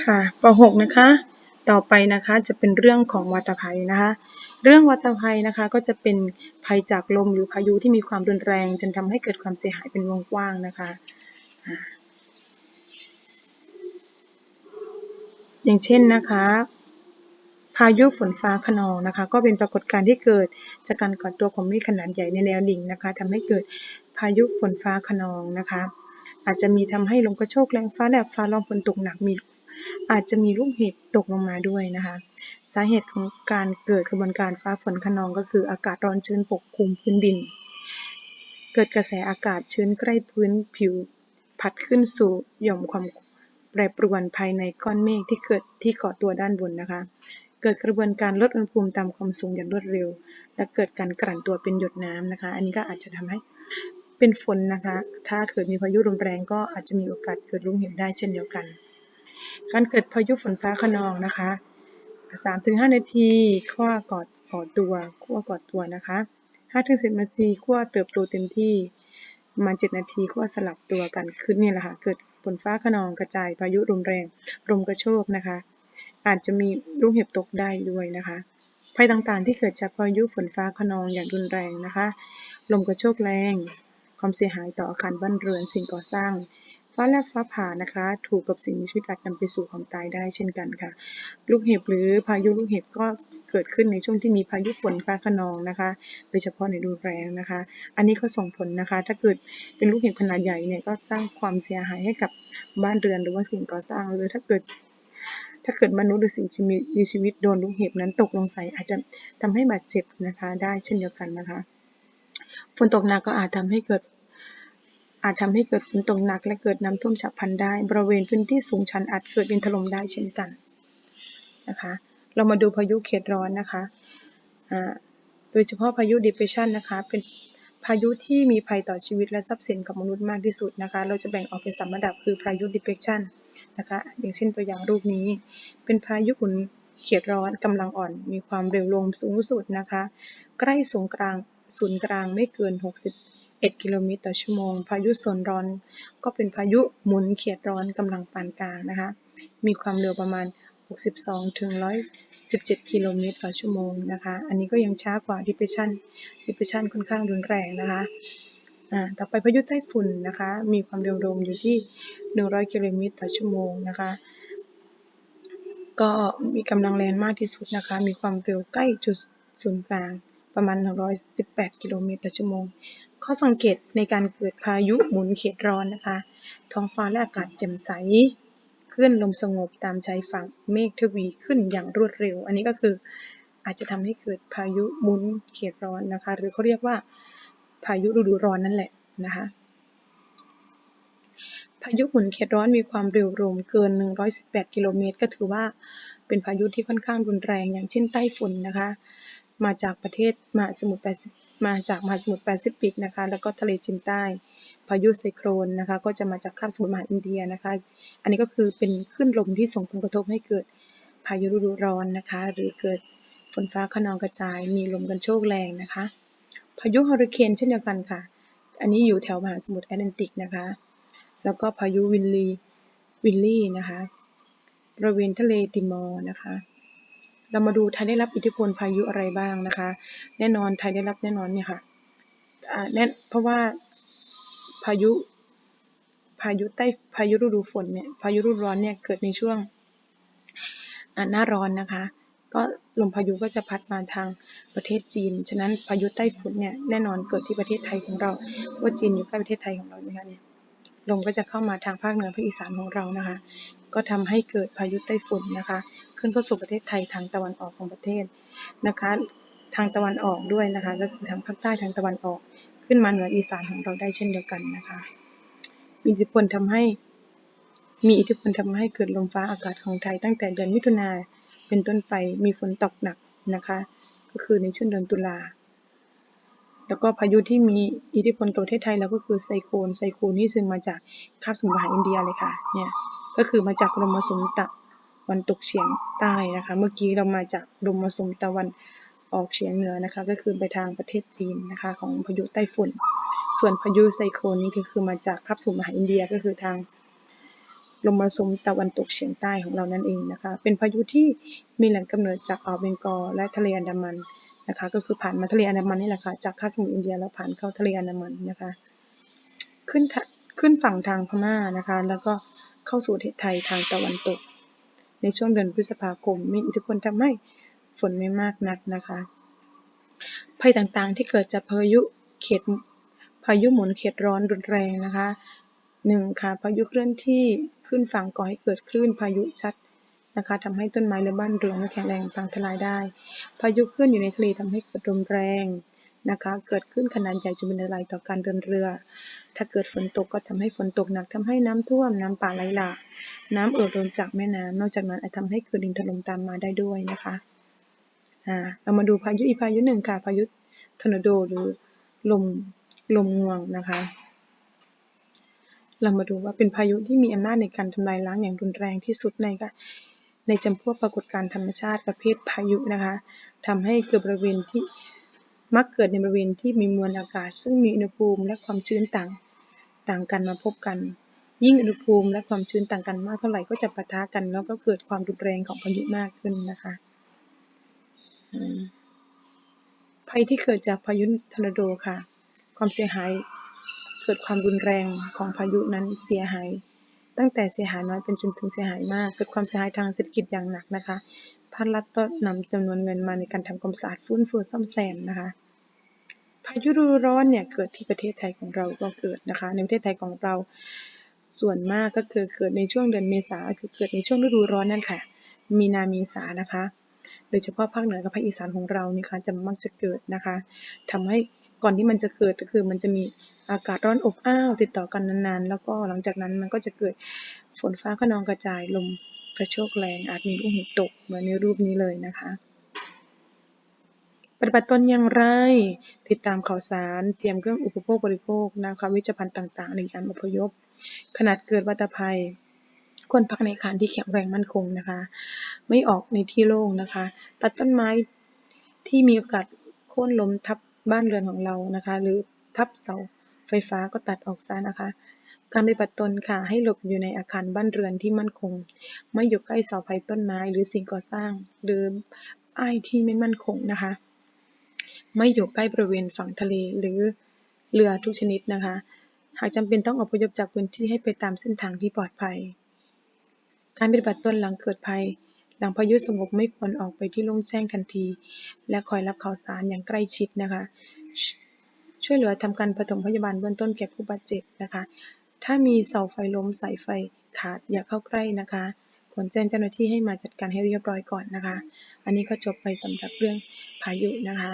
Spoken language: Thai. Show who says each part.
Speaker 1: ค่ะป .6 นะคะ ต่อไปนะคะจะเป็นเรื่องของวัตภัยนะคะ เรื่องวัตภัยนะคะก็จะเป็นภัยจากลมหรือพายุที่มีความรุนแรง จนทำให้เกิดความเสียหายเป็นวงกว้างนะคะอ่าอย่างเช่นนะคะ พายุฝนฟ้าคะนองนะคะ ก็เป็นปรากฏการณ์ที่เกิดจากการก่อตัวของเมฆขนาดใหญ่ในแนวดิ่งนะคะทำให้เกิดพายุฝนฟ้าคะนองนะคะ อาจจะมีทำให้ลมกระโชกแรงฟ้าแลบฟ้าร้องฝนตกหนักมี อาจจะมีลูกเห็บตกลงมาด้วยนะคะ สาเหตุของการเกิดกระบวนการฟ้าฝนคะนองก็คืออากาศร้อนชื้นปกคลุมพื้นดิน เกิดกระแสอากาศชื้นใกล้พื้นผิวพัดขึ้นสู่หย่อมความแปรปรวนภายในก้อนเมฆที่เกิดที่เกาะตัวด้านบนนะคะ เกิดกระบวนการลดอุณหภูมิตามความสูงอย่างรวดเร็ว และเกิดการกลั่นตัวเป็นหยดน้ำนะคะ อันนี้ก็อาจจะทำให้เป็นฝนนะคะ ถ้าเกิดมีพายุลมแรงก็อาจจะมีโอกาสเกิดลูกเห็บได้เช่นเดียวกัน การเกิดพายุฝนฟ้าคะนองนะคะ 3-5 นาทีขั้วก่อก่อตัวขั้วก่อตัวนะคะ 5-10 นาทีขั้วเติบโตเต็มที่ประมาณ 7 นาทีขั้วสลับตัวกันขึ้นนี่แหละค่ะ เกิดฝนฟ้าคะนองกระจายพายุลมแรงลมกระโชกนะคะ อาจจะมีลูกเห็บตกได้ด้วยนะคะภัยต่างๆ ที่เกิดจากพายุฝนฟ้าคะนองอย่างรุนแรงนะคะ ลมกระโชกแรง ความเสียหายต่ออาคารบ้านเรือนสิ่งก่อสร้าง ฟ้าแลบฟ้าผ่านะคะ ถูกกับสิ่งมีชีวิตอาจนำไปสู่ความตายได้เช่นกันค่ะ ลูกเห็บหรือพายุลูกเห็บก็เกิดขึ้นในช่วงที่มีพายุฝนฟ้าคะนองนะคะโดยเฉพาะในดูแรงนะคะ อันนี้ก็ส่งผลนะคะ ถ้าเกิดเป็นลูกเห็บขนาดใหญ่เนี่ยก็สร้างความเสียหายให้กับบ้านเรือนหรือว่าสิ่งก่อสร้างหรือถ้าเกิดถ้าเกิดมนุษย์หรือสิ่งมีชีวิตโดนลูกเห็บนั้นตกลงใส่อาจจะทำให้บาดเจ็บนะคะได้เช่นเดียวกันนะคะ ฝนตกหนักก็อาจทำให้เกิด อาจทำให้เกิดฝนตกหนักและเกิดน้ำท่วมฉับพลันได้ บริเวณพื้นที่สูงชันอาจเกิดดินถล่มได้เช่นกันนะคะ เรามาดูพายุเขตร้อนนะคะโดยเฉพาะพายุ depression นะคะ เป็นพายุที่มีภัยต่อชีวิตและทรัพย์สินกับมนุษย์มากที่สุดนะคะ เราจะแบ่งออกเป็นสามระดับคือพายุ depression นะคะ อย่างเช่นตัวอย่างรูปนี้ เป็นพายุหมุนเขตร้อนกำลังอ่อน มีความเร็วลมสูงสุดนะคะ ใกล้ศูนย์กลางศูนย์กลางไม่เกิน 1 กิโลเมตรต่อชั่วโมง พายุโซนร้อน ก็เป็นพายุหมุนเขตร้อนกำลังปานกลางนะคะ มีความเร็วประมาณ 62 ถึง 117 กิโลเมตรต่อชั่วโมงนะคะ อันนี้ก็ยังช้ากว่า depression depression ค่อนข้างรุนแรงนะคะ อ่า ต่อไปพายุไต้ฝุ่นนะคะ มีความเร็วลมอยู่ที่ 100 กิโลเมตรต่อชั่วโมงนะคะก็มีกำลังแรงมากที่สุดนะคะ มีความเร็วใกล้จุดศูนย์กลาง ประมาณ 118 กิโลเมตรต่อชั่วโมง ข้อสังเกตในการเกิดพายุหมุนเขตร้อนนะคะ ท้องฟ้าและอากาศแจ่มใสคลื่นลมสงบตามชายฝั่งเมฆทวีขึ้นอย่างรวดเร็ว อันนี้ก็คืออาจจะทำให้เกิดพายุหมุนเขตร้อนนะคะ หรือเขาเรียกว่าพายุฤดูร้อนนั่นแหละนะคะ พายุหมุนเขตร้อนมีความเร็วลมเกิน 118 กิโลเมตร ก็ถือว่าเป็นพายุที่ค่อนข้างรุนแรง อย่างเช่นไต้ฝุ่นนะคะ มาจากประเทศมหาสมุทรแปซิมาจากมหาสมุทรแปซิฟิกนะคะ แล้วก็ทะเลจีนใต้ พายุไซโครนนะคะ ก็จะมาจากคาบสมุทรมหาอินเดียนะคะ อันนี้ก็คือเป็นคลื่นลมที่ส่งผลกระทบให้เกิดพายุฤดูร้อนนะคะ หรือเกิดฝนฟ้าคะนองกระจาย มีลมกันโชกแรงนะคะ พายุเฮอริเคนเช่นเดียวกันค่ะ อันนี้อยู่แถวมหาสมุทรแอตแลนติกนะคะ แล้วก็พายุวินลีวินลี่นะคะ บริเวณทะเลติมอร์นะคะ เรามาดูไทยได้รับอิทธิพลพายุอะไรบ้างนะคะ แน่นอนไทยได้รับแน่นอนเนี่ยค่ะแน่เพราะว่าพายุพายุใต้พายุฤดูฝนเนี่ยพายุฤดูร้อนเนี่ยเกิดในช่วงหน้าร้อนนะคะ ก็ลมพายุก็จะพัดมาทางประเทศจีน ฉะนั้นพายุใต้ฝุ่นเนี่ยแน่นอนเกิดที่ประเทศไทยของเราว่าจีนอยู่ใกล้ประเทศไทยของเรานะคะเนี่ย ลมก็จะเข้ามาทางภาคเหนือภาคอีสานของเรานะคะ ก็ทำให้เกิดพายุไต้ฝุ่นนะคะ ขึ้นเข้าสู่ประเทศไทยทางตะวันออกของประเทศนะคะ ทางตะวันออกด้วยนะคะ ก็คือทางภาคใต้ทางตะวันออก ขึ้นมาเหนืออีสานของเราได้เช่นเดียวกันนะคะ มีอิทธิพลทำให้ มีอิทธิพลทำให้เกิดลมฟ้าอากาศของไทยตั้งแต่เดือนมิถุนาเป็นต้นไปมีฝนตกหนักนะคะ ก็คือในช่วงเดือนตุลา แล้วก็พายุที่มีอิทธิพลต่อประเทศไทยแล้วก็คือไซโคลนไซโคลนนี่ซึ่งมาจากคาบสมุทรมหาอินเดียเลยค่ะเนี่ยก็คือมาจากลมมรสุมตะวันตกเฉียงใต้นะคะ เมื่อกี้เรามาจากลมมรสุมตะวันออกเฉียงเหนือนะคะ ก็คือไปทางประเทศจีนนะคะ ของพายุไต้ฝุ่น ส่วนพายุไซโคลนนี้ก็คือมาจากคาบสมุทรมหาอินเดียก็คือทางลมมรสุมตะวันตกเฉียงใต้ของเรานั่นเองนะคะ เป็นพายุที่มีแหล่งกำเนิดจากอ่าวเบงกอลและทะเลอันดามัน นะคะก็คือผ่านมาทะเลอันดามันนี่แหละค่ะจากคาสมุทรอินเดียแล้วผ่านเข้าทะเลอันดามันนะคะ ขึ้นขึ้นฝั่งทางพม่านะคะ แล้วก็เข้าสู่ประเทศไทยทางตะวันตก ในช่วงเดือนพฤษภาคม มีอิทธิพลทำให้ฝนไม่มากนักนะคะ ภัยต่างๆที่เกิดจากพายุเขตพายุหมุนเขตร้อนรุนแรงนะคะหนึ่งค่ะพายุเคลื่อนที่ขึ้นฝั่งก่อให้เกิดคลื่นพายุชัด นะคะทำให้ต้นไม้และบ้านเรือนไม่แข็งแรงพังทลายได้ พายุคลื่นอยู่ในทะเลทำให้เกิดลมแรงนะคะ เกิดขึ้นขนาดใหญ่จนเป็นอันตรายต่อการเดินเรือ ถ้าเกิดฝนตกก็ทำให้ฝนตกหนักทำให้น้ำท่วมน้ำป่าไหลหลากน้ำเอ่อล้นจากแม่น้ำนอกจากนั้นอาจทำให้เกิดดินถล่มตามมาได้ด้วยนะคะอ่าเรามาดูพายุอีกพายุหนึ่งค่ะ พายุทอร์นาโดหรือลมลมงวงนะคะ เรามาดูว่าเป็นพายุที่มีอำนาจในการทำลายล้างอย่างรุนแรงที่สุดในค่ะ ในจำพวกปรากฏการณ์ธรรมชาติประเภทพายุนะคะทำให้เกิดบริเวณที่มักเกิดในบริเวณที่มีมวลอากาศ ซึ่งมีอุณหภูมิและความชื้นต่างต่างกันมาพบกัน ยิ่งอุณหภูมิและความชื้นต่างกันมากเท่าไหร่ก็จะปะทะกัน แล้วก็เกิดความรุนแรงของพายุมากขึ้นนะคะภัยที่เกิดจากพายุทอร์นาโดค่ะ ความเสียหายเกิดความรุนแรงของพายุนั้นเสียหาย ตั้งแต่เสียหายน้อยเป็นจนถึงเสียหายมาก เกิดความเสียหายทางเศรษฐกิจอย่างหนักนะคะภาครัฐก็นำจำนวนเงินมาในการทำความสะอาดฟื้นฟูซ่อมแซมนะคะพายุฤดูร้อนเนี่ยเกิดที่ประเทศไทยของเราก็เกิดนะคะ ในประเทศไทยของเราส่วนมากก็คือเกิดในช่วงเดือนเมษาคือเกิดในช่วงฤดูร้อนนั่นค่ะ มีนาเมษานะคะ โดยเฉพาะภาคเหนือกับภาคอีสานของเรานี่ค่ะจะมักจะเกิดนะคะทำให้ก่อนที่มันจะเกิดก็คือมันจะมี อากาศร้อนอบอ้าวติดต่อกันนานๆ แล้วก็หลังจากนั้นมันก็จะเกิดฝนฟ้าขนองกระจายลมกระโชกแรง อาจมีลูกเห็บตกเหมือนในรูปนี้เลยนะคะ ปฏิบัติตนอย่างไร ติดตามข่าวสารเตรียมเครื่องอุปโภคบริโภคนะคะวิจภัณฑ์ต่างๆ ในการอพยพ ขนาดเกิดวัตภัยควรพักในคารที่แข็งแรงมั่นคงนะคะ ไม่ออกในที่โล่งนะคะ ตัดต้นไม้ที่มีโอกาสโค่นล้มทับบ้านเรือนของเรานะคะ หรือทับเสา ไฟฟ้าก็ตัดออกซะนะคะการปฏิบัติตนค่ะให้หลบอยู่ในอาคารบ้านเรือนที่มั่นคง ไม่อยู่ใกล้เสาไฟต้นไม้หรือสิ่งก่อสร้าง หรือป้ายที่ไม่มั่นคงนะคะ ไม่อยู่ใกล้บริเวณฝั่งทะเลหรือเรือทุกชนิดนะคะ หากจำเป็นต้องอพยพจากพื้นที่ให้ไปตามเส้นทางที่ปลอดภัย การปฏิบัติตนหลังเกิดภัย หลังพายุสงบไม่ควรออกไปที่โล่งแจ้งทันที และคอยรับข่าวสารอย่างใกล้ชิดนะคะ ช่วยเหลือทำการปฐมพยาบาลเบื้องต้นแก่ผู้บาดเจ็บนะคะ ถ้ามีเสาไฟล้มสายไฟขาดอย่าเข้าใกล้นะคะผลแจ้งเจ้าหน้าที่ให้มาจัดการให้เรียบร้อยก่อนนะคะ อันนี้ก็จบไปสำหรับเรื่องพายุนะคะ